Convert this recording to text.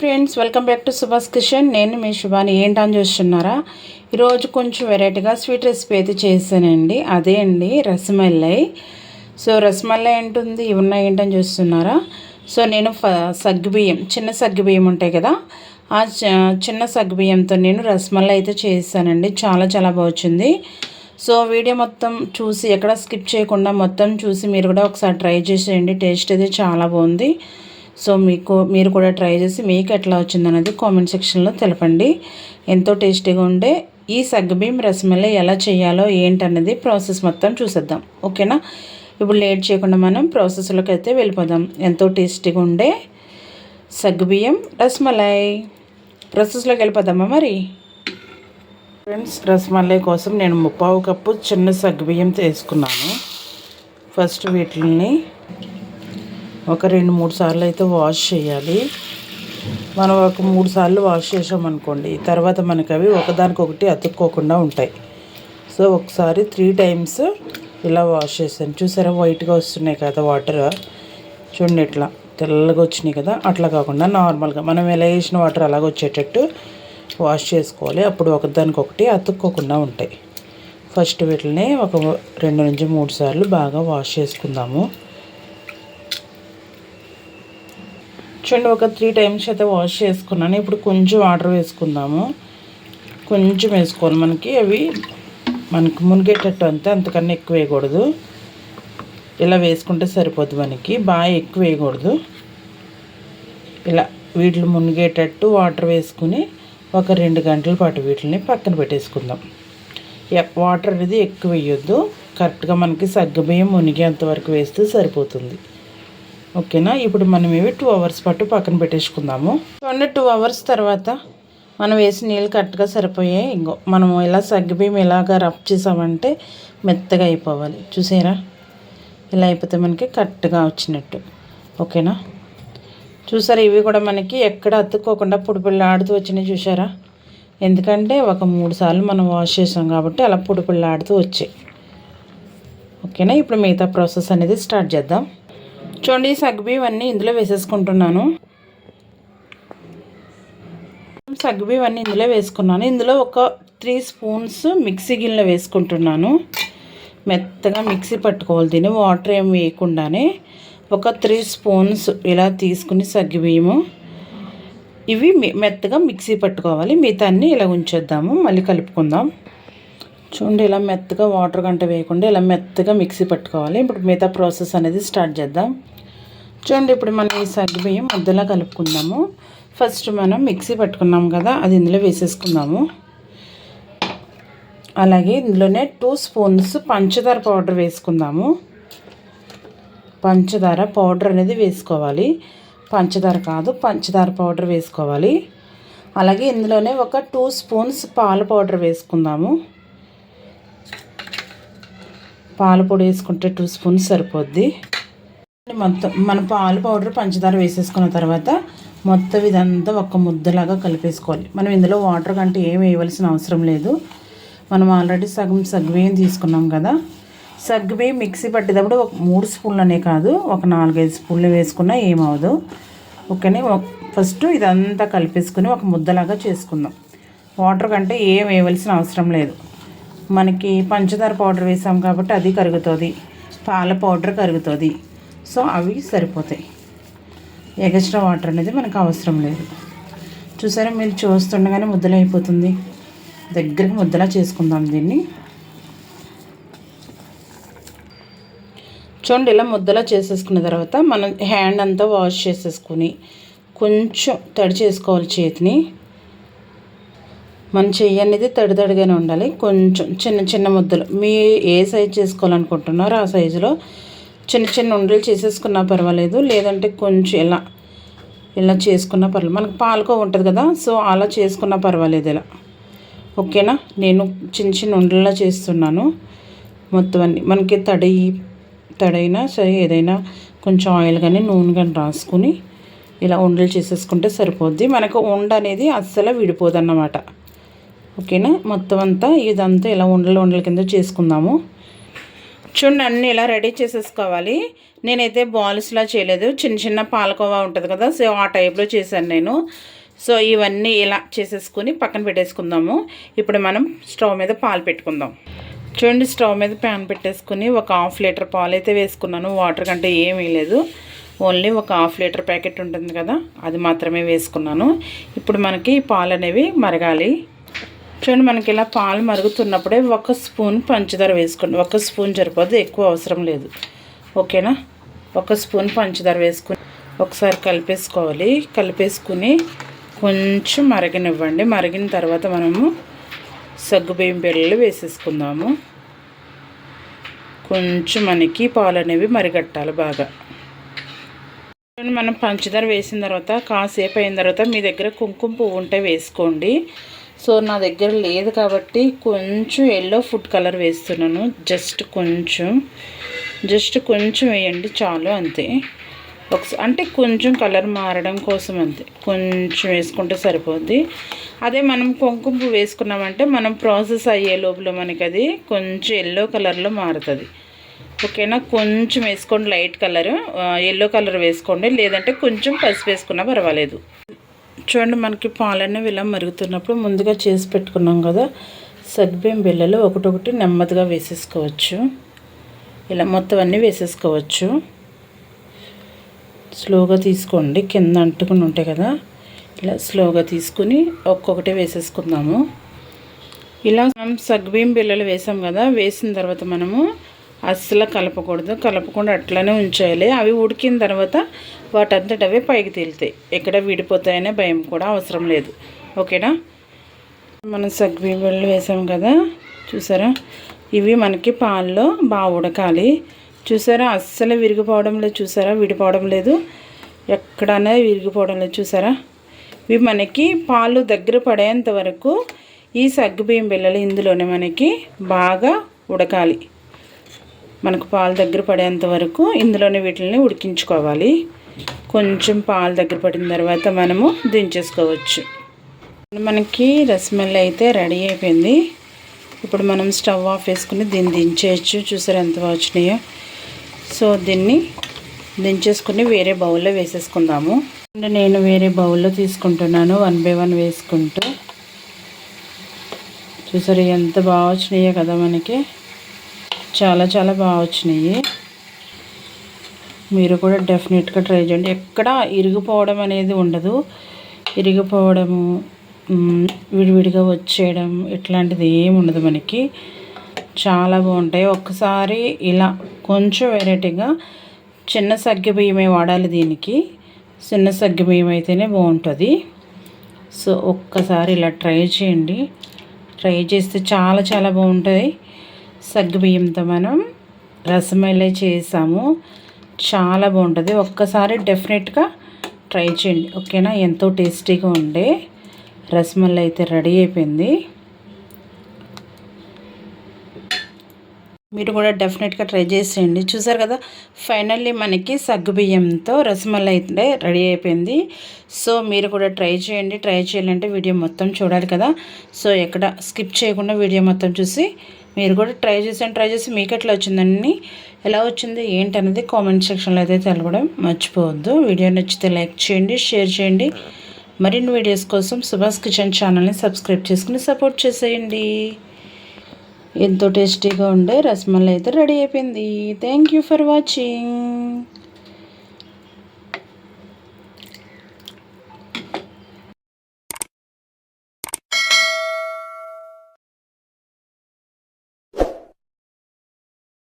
Friends welcome back to Subhash Kishan. నేను మీ శుభాని. ఏంటని చూస్తున్నారా? ఈరోజు కొంచెం వెరైటీగా స్వీట్ రెసిపీ అయితే చేశానండి. అదే అండి రసమల్లై సో రసమల్లై ఏంటుంది? ఇవి ఉన్నాయి ఏంటని చూస్తున్నారా? సో నేను ఫ సగ్గుబియ్యం చిన్న సగ్గుబియ్యం ఉంటాయి కదా? ఆ చిన్న సగ్గుబియ్యంతో నేను రసమల్లై అయితే చేశానండి. చాలా చాలా బాగుంది సో వీడియో మొత్తం చూసి ఎక్కడ స్కిప్ చేయకుండా మొత్తం చూసి మీరు కూడా ఒకసారి ట్రై చేసేయండి. టేస్ట్ అయితే చాలా బాగుంది. సో మీకు మీరు కూడా ట్రై చేసి మీకు ఎట్లా వచ్చిందనేది కామెంట్ సెక్షన్లో తెలపండి. ఎంతో టేస్టీగా ఉండే ఈ సగ్గుబియ్యం రసమలై ఎలా చేయాలో ఏంటన్నది ప్రాసెస్ మొత్తం చూసేద్దాం. ఓకేనా? ఇప్పుడు లేట్ చేయకుండా మనం ప్రాసెస్లోకి అయితే వెళ్ళిపోదాం. ఎంతో టేస్టీగా ఉండే సగ్గుబియ్యం రసమలై. ప్రాసెస్లోకి వెళ్ళిపోదామా మరి? ఫ్రెండ్స్ రసమలై కోసం నేను ముప్పావు కప్పు చిన్న సగ్గుబియ్యం తీసుకున్నాను. ఫస్ట్ వీటిని ఒక రెండు మూడు సార్లు అయితే వాష్ చేయాలి. మనం ఒక మూడు సార్లు వాష్ చేసామనుకోండి తర్వాత మనకి అవి ఒకదానికొకటి అతుక్కోకుండా ఉంటాయి. సో ఒకసారి త్రీ టైమ్స్ ఇలా వాష్ చేశాను. చూసారా వైట్గా వస్తున్నాయి కదా వాటర్. చూడండి ఇట్లా తెల్లగా వచ్చినాయి కదా. అట్లా కాకుండా నార్మల్గా మనం ఎలా వేసిన వాటర్ అలాగ వచ్చేటట్టు వాష్ చేసుకోవాలి. అప్పుడు ఒకదానికొకటి అతుక్కోకుండా ఉంటాయి. ఫస్ట్ వీటిని ఒక రెండు నుంచి మూడు సార్లు బాగా వాష్ చేసుకుందాము. చూడండి ఒక త్రీ టైమ్స్ అయితే వాష్ చేసుకున్నాను. ఇప్పుడు కొంచెం వాటర్ వేసుకుందాము. కొంచెం వేసుకోవాలి మనకి. అవి మనకి మునిగేటట్టు అంతే అంతకన్నా ఎక్కువ వేయకూడదు. ఇలా వేసుకుంటే సరిపోద్ది మనకి. బాగా ఎక్కువ వేయకూడదు. ఇలా వీటిని మునిగేటట్టు వాటర్ వేసుకుని ఒక రెండు గంటల పాటు వీటిని పక్కన పెట్టేసుకుందాం. వాటర్ అనేది ఎక్కువ వేయొద్దు. కరెక్ట్గా మనకి సగ్గుబియ్యం మునిగేంత వరకు వేస్తే సరిపోతుంది. ఓకేనా? ఇప్పుడు మనం ఇవి టూ అవర్స్ పాటు పక్కన పెట్టేసుకుందాము. చూడండి టూ అవర్స్ తర్వాత మనం వేసి నీళ్ళు కరెక్ట్గా సరిపోయాయి. ఇంకో మనం ఇలా సగ్గిబియ్యం ఇలాగా రబ్ చేసామంటే మెత్తగా అయిపోవాలి. చూసారా? ఇలా అయిపోతే మనకి కరెక్ట్గా వచ్చినట్టు. ఓకేనా? చూసారా? ఇవి కూడా మనకి ఎక్కడ అతుక్కోకుండా పొడి ఆడుతూ వచ్చినాయి చూసారా? ఎందుకంటే ఒక మూడు సార్లు మనం వాష్ చేసాం కాబట్టి అలా పొడి ఆడుతూ వచ్చాయి. ఓకేనా? ఇప్పుడు మిగతా ప్రాసెస్ అనేది స్టార్ట్ చేద్దాం. చూడండి సగ్గుబియ్యం ఇందులో వేసేసుకుంటున్నాను. సగ్గుబియ్యం ఇందులో వేసుకున్నాను. ఇందులో ఒక త్రీ స్పూన్స్ మిక్సీ గిన్నెలో వేసుకుంటున్నాను. మెత్తగా మిక్సీ పట్టుకోవాలి దీన్ని వాటర్ ఏం వేయకుండానే. ఒక త్రీ స్పూన్స్ ఇలా తీసుకుని సగ్గుబియ్యము. ఇవి మెత్తగా మిక్సీ పట్టుకోవాలి. మిగతా అన్నీ ఇలా ఉంచేద్దాము. మళ్ళీ కలుపుకుందాం. చూడండి ఇలా మెత్తగా వాటర్ గంట వేయకుండా ఇలా మెత్తగా మిక్సీ పట్టుకోవాలి. ఇప్పుడు మిగతా ప్రాసెస్ అనేది స్టార్ట్ చేద్దాం. చూడండి ఇప్పుడు మనం ఈ సగ్గుబియ్యం ముద్దలా కలుపుకుందాము. ఫస్ట్ మనం మిక్సీ పట్టుకున్నాం కదా అది ఇందులో వేసేసుకుందాము. అలాగే ఇందులోనే టూ స్పూన్స్ పంచదార పౌడర్ వేసుకుందాము. పంచదార పౌడర్ అనేది వేసుకోవాలి. పంచదార కాదు పంచదార పౌడర్ వేసుకోవాలి. అలాగే ఇందులోనే ఒక టూ స్పూన్స్ పాల పౌడర్ వేసుకుందాము. పాల పొడి వేసుకుంటే టూ స్పూన్స్ సరిపోద్ది. మొత్తం మన పాలు పౌడర్ పంచదార వేసేసుకున్న తర్వాత మొత్తం ఇదంతా ఒక ముద్దలాగా కలిపేసుకోవాలి. మనం ఇందులో వాటర్ కంటే ఏం వేయవలసిన అవసరం లేదు. మనం ఆల్రెడీ సగం సగ్గుబియ్యం తీసుకున్నాం కదా. సగ్గుబియ్యం మిక్సీ పట్టేటప్పుడు ఒక మూడు స్పూన్లనే కాదు ఒక నాలుగైదు స్పూన్లు వేసుకున్నా ఏమవదు ఓకేనే? ఫస్ట్ ఇదంతా కలిపేసుకుని ఒక ముద్దలాగా చేసుకుందాం. వాటర్ కంటే ఏం వేయవలసిన అవసరం లేదు. మనకి పంచదార పౌడర్ వేసాం కాబట్టి అది కరుగుతుంది. పాల పౌడర్ కరుగుతుంది. సో అవి సరిపోతాయి. ఎగస్ట్రా వాటర్ అనేది మనకు అవసరం లేదు. చూసారా మీరు చూస్తుండగానే ముద్దలైపోతుంది. అయిపోతుంది దగ్గరికి ముద్దలా చేసుకుందాం దీన్ని. చూడండి ఇలా ముద్దలా చేసేసుకున్న తర్వాత మనం హ్యాండ్ అంతా వాష్ చేసేసుకుని కొంచెం తడి చేసుకోవాలి చేతిని. మన చెయ్యి అనేది తడి తడిగానే ఉండాలి. కొంచెం చిన్న చిన్న ముద్దలు. మీ ఏ సైజ్ చేసుకోవాలనుకుంటున్నారో ఆ సైజులో చిన్న చిన్న ఉండలు చేసేసుకున్నా పర్వాలేదు. లేదంటే కొంచెం ఇలా ఇలా చేసుకున్నా పర్వాలేదు. మనకు పాలకో ఉంటుంది కదా సో అలా చేసుకున్నా పర్వాలేదు ఇలా. ఓకేనా? నేను చిన్న చిన్న ఉండలా చేస్తున్నాను. మొత్తం అన్ని మనకి తడి తడైనా సరే ఏదైనా కొంచెం ఆయిల్ కానీ నూనె కానీ రాసుకుని ఇలా ఉండలు చేసేసుకుంటే సరిపోద్ది. మనకు ఉండ అనేది అస్సలు విడిపోదన్నమాట. ఓకేనా? మొత్తం అంతా ఇదంతా ఇలా ఉండలు ఉండల కింద చేసుకుందాము. చూడండి అన్నీ ఇలా రెడీ చేసేసుకోవాలి. నేనైతే బాల్స్లా చేయలేదు. చిన్న చిన్న పాలకోవా ఉంటుంది కదా సో ఆ టైప్లో చేశాను నేను. సో ఇవన్నీ ఇలా చేసేసుకుని పక్కన పెట్టేసుకుందాము. ఇప్పుడు మనం స్టవ్ మీద పాలు పెట్టుకుందాం. చూడండి స్టవ్ మీద ప్యాన్ పెట్టేసుకుని ఒక హాఫ్ లీటర్ పాలు అయితే వేసుకున్నాను. వాటర్ కంటే ఏమీ లేదు. ఓన్లీ ఒక హాఫ్ లీటర్ ప్యాకెట్ ఉంటుంది కదా అది మాత్రమే వేసుకున్నాను. ఇప్పుడు మనకి పాలు అనేవి మరగాలి. చూడండి మనకి ఇలా పాలు మరుగుతున్నప్పుడే ఒక స్పూన్ పంచదార వేసుకోండి. ఒక స్పూన్ సరిపోదు ఎక్కువ అవసరం లేదు. ఓకేనా? ఒక స్పూన్ పంచదార వేసుకుని ఒకసారి కలిపేసుకోవాలి. కలిపేసుకుని కొంచెం మరగనివ్వండి. మరిగిన తర్వాత మనము సగ్గుబియ్యం బిళ్ళలు వేసేసుకుందాము. కొంచెం మనకి పాలు అనేవి మరిగట్టాలి బాగా. మనం పంచదార వేసిన తర్వాత కాసేపు అయిన తర్వాత మీ దగ్గర కుంకుమ పువ్వు ఉంటే వేసుకోండి. సో నా దగ్గర లేదు కాబట్టి కొంచెం ఎల్లో ఫుడ్ కలర్ వేస్తున్నాను. జస్ట్ కొంచెం. జస్ట్ కొంచెం వేయండి చాలు అంతే. ఒకసారి అంటే కొంచెం కలర్ మారడం కోసం అంతే. కొంచెం వేసుకుంటే సరిపోద్ది. అదే మనం కుంకుమ పువ్వు వేసుకున్నామంటే మనం ప్రాసెస్ అయ్యే లోపల మనకి అది కొంచెం ఎల్లో కలర్లో మారుతుంది. ఓకేనా? కొంచెం వేసుకోండి లైట్ కలర్ ఎల్లో కలర్ వేసుకోండి. లేదంటే కొంచెం పసుపు వేసుకున్నా పర్వాలేదు. చూడండి మనకి పాలన్నీ ఇలా మరుగుతున్నప్పుడు ముందుగా చేసి పెట్టుకున్నాం కదా సగ్బియ్యం బిళ్ళలు ఒకటొకటి నెమ్మదిగా వేసేసుకోవచ్చు. ఇలా మొత్తం అన్నీ వేసేసుకోవచ్చు. స్లోగా తీసుకోండి కింద అంటుకుని ఉంటాయి కదా ఇలా స్లోగా తీసుకుని ఒక్కొక్కటి వేసేసుకుందాము. ఇలా మనం సగ్బియ్యం బిళ్ళలు వేసాం కదా వేసిన తర్వాత మనము అస్సలు కలపకూడదు. కలపకుండా అట్లనే ఉంచేయాలి. అవి ఉడికిన తర్వాత వాటంతట అవే పైకి తేలుతాయి. ఎక్కడ విడిపోతాయనే భయం కూడా అవసరం లేదు. ఓకేనా? మనం సగ్గు బిళ్ళలు వేసాం కదా. చూసారా? ఇవి మనకి పాల్లో బాగా ఉడకాలి. చూసారా? అస్సలు విరిగిపోవడం లేదు. చూసారా? విడిపోవడం లేదు. ఎక్కడనే విరిగిపోవడం లేదు. చూసారా? ఇవి మనకి పాలు దగ్గర పడేంత వరకు ఈ సగ్గుబియ్యం బిళ్ళలు ఇందులోనే మనకి బాగా ఉడకాలి. మనకు పాలు దగ్గర పడేంత వరకు ఇందులోనే వీటిని ఉడికించుకోవాలి. కొంచెం పాలు దగ్గర పడిన తర్వాత మనము దించేసుకోవచ్చు. మనకి రసమల్లి అయితే రెడీ అయిపోయింది. ఇప్పుడు మనం స్టవ్ ఆఫ్ వేసుకుని దీన్ని దించేయచ్చు. చూసారు ఎంత వచ్చినాయో? సో దీన్ని దించేసుకుని వేరే బౌల్లో వేసేసుకుందాము. నేను వేరే బౌల్లో తీసుకుంటున్నాను. వన్ బై వన్ వేసుకుంటూ. చూసారు ఎంత బాగా వచ్చినాయో కదా మనకి. చాలా చాలా బాగా వచ్చినాయి. మీరు కూడా డెఫినెట్గా ట్రై చేయండి. ఎక్కడ ఇరిగిపోవడం అనేది ఉండదు. ఇరిగిపోవడము విడివిడిగా వచ్చేయడం ఇట్లాంటిది ఏమి ఉండదు మనకి. చాలా బాగుంటాయి. ఒక్కసారి ఇలా కొంచెం వెరైటీగా చిన్న సగ్గి బియ్యమే వాడాలి దీనికి. చిన్న సగ్గి బియ్యం అయితేనే బాగుంటుంది. సో ఒక్కసారి ఇలా ట్రై చేయండి. ట్రై చేస్తే చాలా చాలా బాగుంటుంది సగ్గుబియ్యంతో మనం రసమలై చేసాము చాలా బాగుంటుంది. ఒక్కసారి డెఫినెట్గా ట్రై చేయండి. ఓకేనా? ఎంతో టేస్టీగా ఉండే రసమలై అయితే రెడీ అయిపోయింది. మీరు కూడా డెఫినెట్గా ట్రై చేసేయండి. చూసారు కదా ఫైనల్లీ మనకి సగ్గుబియ్యంతో రసమల్లై అయితే రెడీ అయిపోయింది. సో మీరు కూడా ట్రై చేయండి. ట్రై చేయాలంటే వీడియో మొత్తం చూడాలి కదా. సో ఎక్కడ స్కిప్ చేయకుండా వీడియో మొత్తం చూసి మీరు కూడా ట్రై చేసాను ట్రై చేసి మీకు ఎట్లా వచ్చిందని ఎలా వచ్చింది ఏంటనేది కామెంట్ సెక్షన్లో అయితే తెలపడం మర్చిపోవద్దు. వీడియో నచ్చితే లైక్ చేయండి షేర్ చేయండి. మరిన్ని వీడియోస్ కోసం సుభాష్ కిచెన్ ఛానల్ని సబ్స్క్రైబ్ చేసుకుని సపోర్ట్ చేసేయండి. ఎంతో టేస్టీగా ఉండే రసమల్లై అయితే రెడీ అయిపోయింది. Thank you for watching